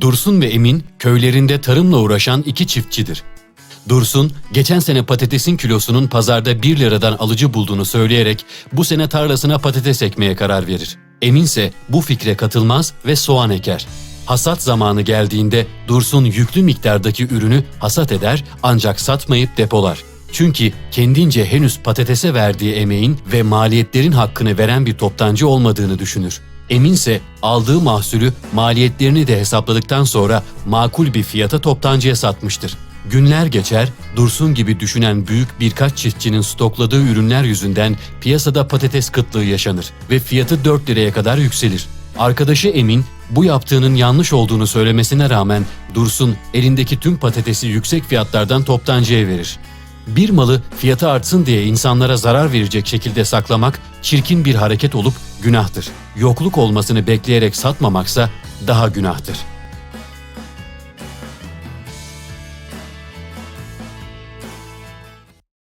Dursun ve Emin köylerinde tarımla uğraşan iki çiftçidir. Dursun, geçen sene patatesin kilosunun pazarda 1 liradan alıcı bulduğunu söyleyerek bu sene tarlasına patates ekmeye karar verir. Emin ise bu fikre katılmaz ve soğan eker. Hasat zamanı geldiğinde Dursun yüklü miktardaki ürünü hasat eder ancak satmayıp depolar. Çünkü kendince henüz patatese verdiği emeğin ve maliyetlerin hakkını veren bir toptancı olmadığını düşünür. Eminse aldığı mahsulü maliyetlerini de hesapladıktan sonra makul bir fiyata toptancıya satmıştır. Günler geçer, Dursun gibi düşünen büyük birkaç çiftçinin stokladığı ürünler yüzünden piyasada patates kıtlığı yaşanır ve fiyatı 4 liraya kadar yükselir. Arkadaşı Emin bu yaptığının yanlış olduğunu söylemesine rağmen Dursun elindeki tüm patatesi yüksek fiyatlardan toptancıya verir. Bir malı fiyatı artsın diye insanlara zarar verecek şekilde saklamak çirkin bir hareket olup günahtır. Yokluk olmasını bekleyerek satmamaksa daha günahtır.